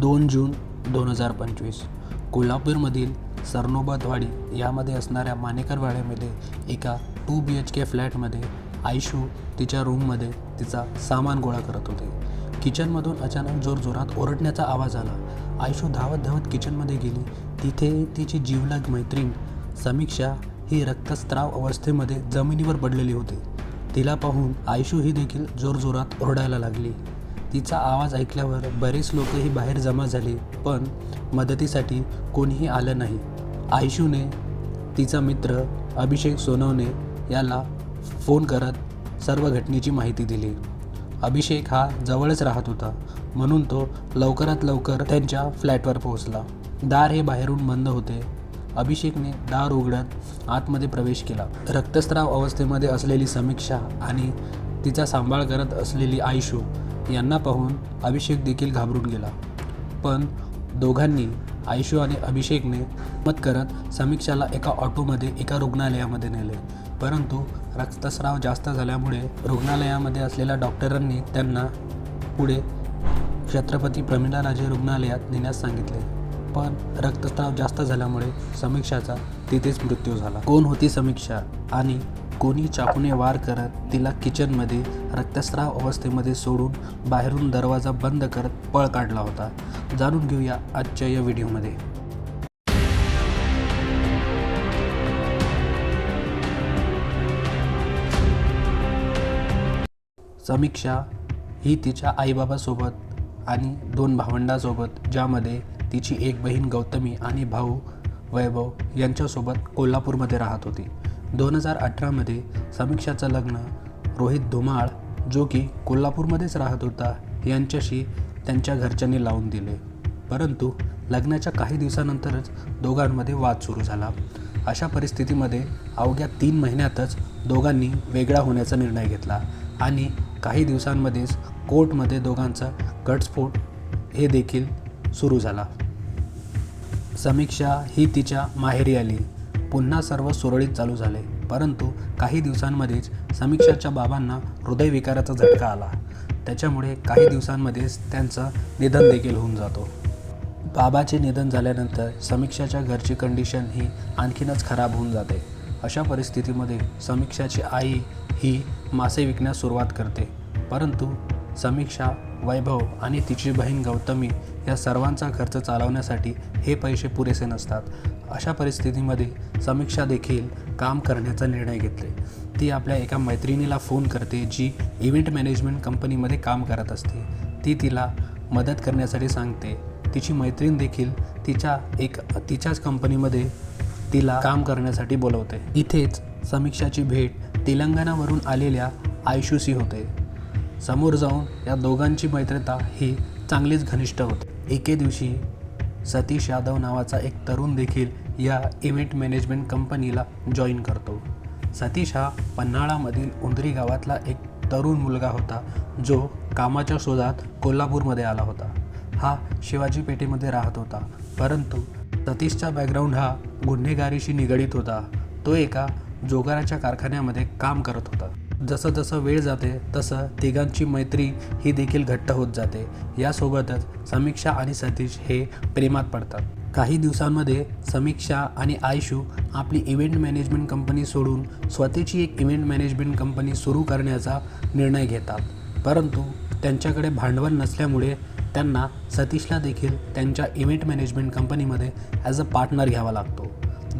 दोन जून दोन हजार पंचवीस. कोल्हापूरमधील सरनोबतवाडी यामध्ये असणाऱ्या मानेकरवाड्यामध्ये एका टू बी एच के फ्लॅटमध्ये आयशू तिच्या रूममध्ये तिचा सामान गोळा करत होते. किचनमधून अचानक जोरजोरात ओरडण्याचा आवाज आला. आयशू धावत धावत किचनमध्ये गेली. तिथे तिची जीवलग मैत्रीण समीक्षा ही रक्तस्त्राव अवस्थेमध्ये जमिनीवर पडलेली होती. तिला पाहून आयशू ही देखील जोरजोरात ओरडायला लागली. तिचा आवाज ऐकल्यावर बरेच लोकही बाहेर जमा झाले पण मदतीसाठी कोणीही आलं नाही. आयशूने तिचा मित्र अभिषेक सोनवणे याला फोन करत सर्व घटनेची माहिती दिली. अभिषेक हा जवळच राहत होता म्हणून तो लवकरात लवकर त्यांच्या फ्लॅटवर पोहोचला. दार हे बाहेरून बंद होते. अभिषेकने दार उघडत आतमध्ये प्रवेश केला. रक्तस्राव अवस्थेमध्ये असलेली समीक्षा आणि तिचा सांभाळ करत असलेली आयशू यांना पाहून अभिषेक देखील घाबरून गेला. पण दोघांनी आयशू आणि अभिषेकने मत करत समीक्षाला एका ऑटोमध्ये एका रुग्णालयामध्ये नेले. परंतु रक्तस्राव जास्त झाल्यामुळे रुग्णालयामध्ये असलेल्या डॉक्टरांनी त्यांना पुढे छत्रपती प्रमिलाराजे रुग्णालयात नेण्यास सांगितले. पण रक्तस्राव जास्त झाल्यामुळे समीक्षाचा तिथेच मृत्यू झाला. कोण होती समीक्षा आणि कोणी चाकूने वार करत तिला किचनमध्ये रक्तस्राव अवस्थेमध्ये सोडून बाहेरून दरवाजा बंद करत पळ काढला होता. जाणून घेऊया आजच्या या व्हिडिओमध्ये. समीक्षा ही तिच्या आईबाबासोबत आणि दोन भावंडासोबत ज्यामध्ये तिची एक बहीण गौतमी आणि भाऊ वैभव यांच्यासोबत कोल्हापूरमध्ये राहत होती. दोन हजार अठरामध्ये समीक्षाचं लग्न रोहित धुमाळ जो की कोल्हापूरमध्येच राहत होता यांच्याशी त्यांच्या घरच्यांनी लावून दिले. परंतु लग्नाच्या काही दिवसानंतरच दोघांमध्ये वाद सुरू झाला. अशा परिस्थितीमध्ये अवघ्या तीन महिन्यातच दोघांनी वेगळा होण्याचा निर्णय घेतला आणि काही दिवसांमध्येच कोर्टमध्ये दोघांचा घटस्फोट हे देखील सुरू झाला. समीक्षा ही तिच्या माहेरी आली. पुन्हा सर्व सुरळीत चालू झाले. परंतु काही दिवसांमध्येच समीक्षाच्या बाबांना हृदयविकाराचा झटका आला. त्याच्यामुळे काही दिवसांमध्येच त्यांचं निधन देखील होऊन जातो. बाबाचे निधन झाल्यानंतर समीक्षाच्या घरची कंडिशन ही आणखीनच खराब होऊन जाते. अशा परिस्थितीमध्ये समीक्षाची आई ही मासे विकण्यास सुरुवात करते. परंतु समीक्षा वैभव आणि तिची बहीण गौतमी या सर्वांचा खर्च चालवण्यासाठी हे पैसे पुरेसे नसतात. अशा परिस्थितीमध्ये समीक्षा देखील काम करण्याचा निर्णय घेतले. ती आपल्या एका मैत्रिणीला फोन करते जी इव्हेंट मॅनेजमेंट कंपनीमध्ये काम करत असते. ती तिला मदत करण्यासाठी सांगते. तिची मैत्रीण देखील तिच्या एक तिच्याच कंपनीमध्ये तिला काम करण्यासाठी बोलवते. इथेच समीक्षाची भेट तेलंगणावरून आलेल्या आयशूशी होते. समोर जाऊन या दोघांची मैत्रता ही चांगलीच घनिष्ठ होते. एके दिवशी सतीश यादव नावाचा एक तरुण देखील या इव्हेंट मॅनेजमेंट कंपनीला जॉईन करतो. सतीश हा पन्हाळामधील उंदरी गावातला एक तरुण मुलगा होता जो कामाच्या शोधात कोल्हापूरमध्ये आला होता. हा शिवाजी पेठेमध्ये राहत होता परंतु सतीशचा बॅकग्राऊंड हा गुन्हेगारीशी निगडीत होता. तो एका जोगाराच्या कारखान्यामध्ये काम करत होता. जसं जसं वेळ जाते तसं तिघांची मैत्री ही देखील घट्ट होत जाते. यासोबतच समीक्षा आणि सतीश हे प्रेमात पडतात. काही दिवसांमध्ये समीक्षा आणि आयशू आपली इव्हेंट मॅनेजमेंट कंपनी सोडून स्वतःची एक इव्हेंट मॅनेजमेंट कंपनी सुरू करण्याचा निर्णय घेतात. परंतु त्यांच्याकडे भांडवल नसल्यामुळे त्यांना सतीशला देखील त्यांच्या इव्हेंट मॅनेजमेंट कंपनीमध्ये ॲज अ पार्टनर घ्यावा लागतो.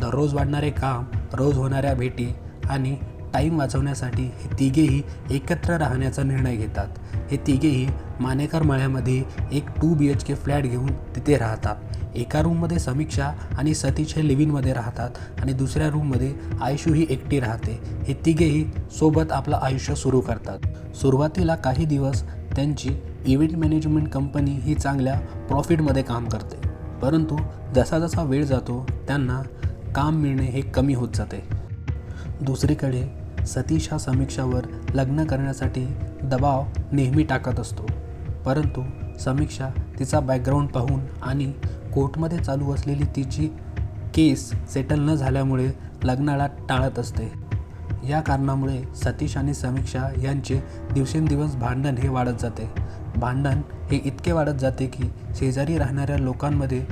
दररोज वाढणारे काम रोज होणाऱ्या भेटी आणि टाईम वाचवण्यासाठी हे तिघेही एकत्र राहण्याचा निर्णय घेतात. हे तिघेही मानेकर मळ्यामध्ये एक two B H K flat घेऊन तिथे राहतात. एका रूममध्ये समीक्षा आणि सतीश हे लिव्हिंगमध्ये राहतात आणि दुसऱ्या रूममध्ये आयुष्यू ही एकटी राहते. हे तिघेही सोबत आपलं आयुष्य सुरू करतात. सुरुवातीला काही दिवस त्यांची इव्हेंट मॅनेजमेंट कंपनी ही चांगल्या प्रॉफिटमध्ये काम करते. परंतु जसा जसा वेळ जातो त्यांना काम मिळणे हे कमी होत जाते. दुसरीकडे सतीश हा समीक्षावर लग्न करण्यासाठी दबाव नेहमी टाकत असतो. परंतु समीक्षा तिचा बॅकग्राऊंड पाहून आणि कोर्टमध्ये चालू असलेली तिची केस सेटल न झाल्यामुळे लग्नाला टाळत असते. या कारणामुळे सतीश आणि समीक्षा यांचे दिवसेंदिवस भांडण हे वाढत जाते. भांडण हे इतके वाढत जाते की शेजारी राहणाऱ्या लोकांमध्ये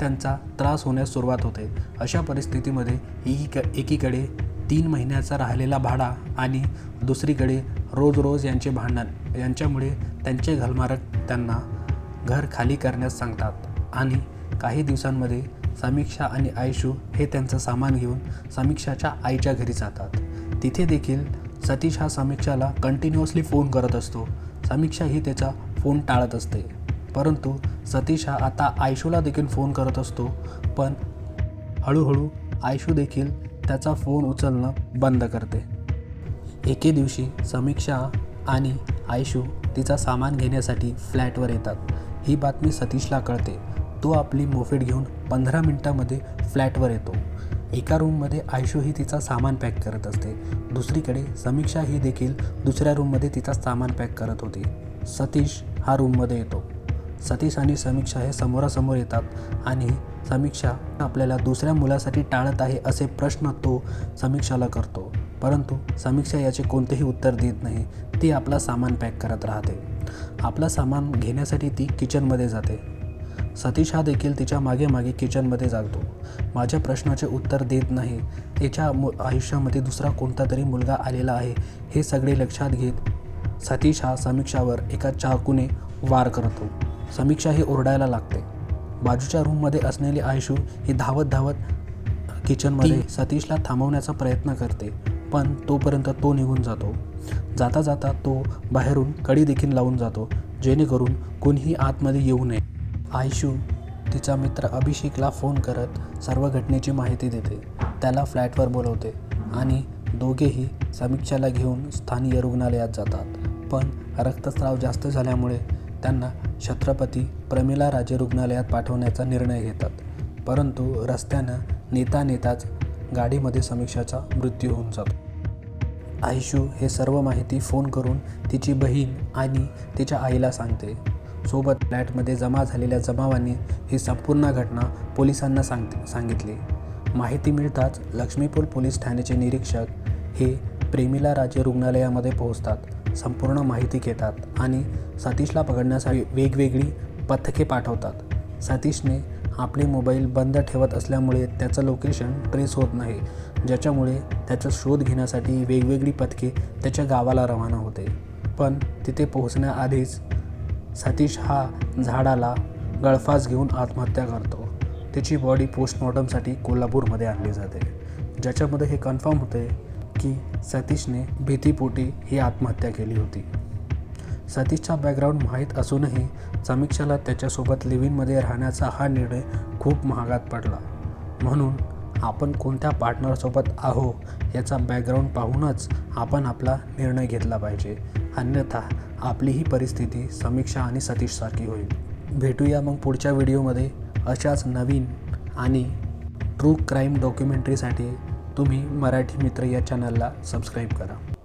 त्यांचा त्रास होण्यास सुरुवात होते. अशा परिस्थितीमध्ये एकीक एकीकडे तीन महिन्याचा राहिलेला भाडा आणि दुसरीकडे रोज रोज यांचे भांडण यांच्यामुळे त्यांचे घरमालक त्यांना घर खाली करण्यास सांगतात. आणि काही दिवसांमध्ये समीक्षा आणि आयशू हे त्यांचं सामान घेऊन समीक्षाच्या आईच्या घरी जातात. तिथे देखील सतीश हा समीक्षाला कंटिन्युअसली फोन करत असतो. समीक्षा ही त्याचा फोन टाळत असते. परंतु सतीश हा आता आयशूला देखील फोन करत असतो. पण हळूहळू आयशू देखील त्याचा फोन उचलणं बंद करते. एके दिवशी समीक्षा आणि आयशू तिचा सामान घेण्यासाठी फ्लॅटवर येतात. ही बातमी सतीशला कळते. तो आपली मोफेट घेऊन पंधरा मिनटामध्ये फ्लॅटवर येतो. एका रूममध्ये आयशू ही तिचा सामान पॅक करत असते. दुसरीकडे समीक्षा ही देखील दुसऱ्या रूममध्ये तिचा सामान पॅक करत होती. सतीश हा रूममध्ये येतो. सतीश आणि समीक्षा हे समोरासमोर येतात आणि समीक्षा आपल्याला दुसऱ्या मुलासाठी टाळत आहे असे प्रश्न तो समीक्षाला करतो. परंतु समीक्षा याचे कोणतेही उत्तर देत नाही. ती आपला सामान पॅक करत राहते. आपला सामान घेण्यासाठी ती किचनमध्ये जाते. सतीश हा देखील तिच्यामागे मागे किचनमध्ये जागतो माझ्या प्रश्नाचे उत्तर देत नाही. तिच्या मु आयुष्यामध्ये दुसरा कोणता तरी मुलगा आलेला आहे हे सगळे लक्षात घेत सतीश हा समीक्षावर एका चाकूने वार करतो. समीक्षा ही ओरडायला लागते. बाजूच्या रूममध्ये असलेली आयशू ही धावत धावत किचनमध्ये सतीशला थांबवण्याचा प्रयत्न करते पण तोपर्यंत तो निघून जातो. जाता जाता तो बाहेरून कडी देखील लावून जातो जेणेकरून कोणीही आतमध्ये येऊ नये. आयशू तिचा मित्र अभिषेकला फोन करत सर्व घटनेची माहिती देते. त्याला फ्लॅटवर बोलवते आणि दोघेही समीक्षाला घेऊन स्थानीय रुग्णालयात जातात. पण रक्तस्राव जास्त झाल्यामुळे त्यांना छत्रपती प्रमिला राजे रुग्णालयात पाठवण्याचा निर्णय घेतात. परंतु रस्त्यानं नेता नेताच गाडीमध्ये समीक्षाचा मृत्यू होऊन जातो. आयशू हे सर्व माहिती फोन करून तिची बहीण आणि तिच्या आईला सांगते. सोबत फ्लॅटमध्ये जमा झालेल्या जमावाने ही संपूर्ण घटना पोलिसांना सांग सांगितली. माहिती मिळताच लक्ष्मीपूर पोलीस ठाण्याचे निरीक्षक हे प्रेमिला राजे रुग्णालयामध्ये पोहोचतात. संपूर्ण माहिती घेतात आणि सतीशला पकडण्यासाठी वेगवेगळी पथके पाठवतात. सतीशने आपले मोबाईल बंद ठेवत असल्यामुळे त्याचं लोकेशन ट्रेस होत नाही ज्याच्यामुळे त्याचा शोध घेण्यासाठी वेगवेगळी पथके त्याच्या गावाला रवाना होते. पण तिथे पोहोचण्याआधीच सतीश हा झाडाला गळफास घेऊन आत्महत्या करतो. त्याची बॉडी पोस्टमॉर्टमसाठी कोल्हापूरमध्ये आणली जाते ज्याच्यामध्ये हे कन्फर्म होते की सतीशने भीतीपोटी ही आत्महत्या केली होती. सतीशचा बॅकग्राऊंड माहीत असूनही समीक्षाला त्याच्यासोबत लिव्हिंगमध्ये राहण्याचा हा निर्णय खूप महागात पडला. म्हणून आपण कोणत्या पार्टनरसोबत आहो याचा बॅकग्राऊंड पाहूनच आपण आपला निर्णय घेतला पाहिजे. अन्यथा आपली ही परिस्थिती समीक्षा आणि सतीशसारखी होईल. भेटूया मग पुढच्या व्हिडिओमध्ये अशाच नवीन आणि ट्रू क्राईम डॉक्युमेंटरीसाठी तुम्ही मराठी मित्र या चॅनलला सबस्क्राईब करा.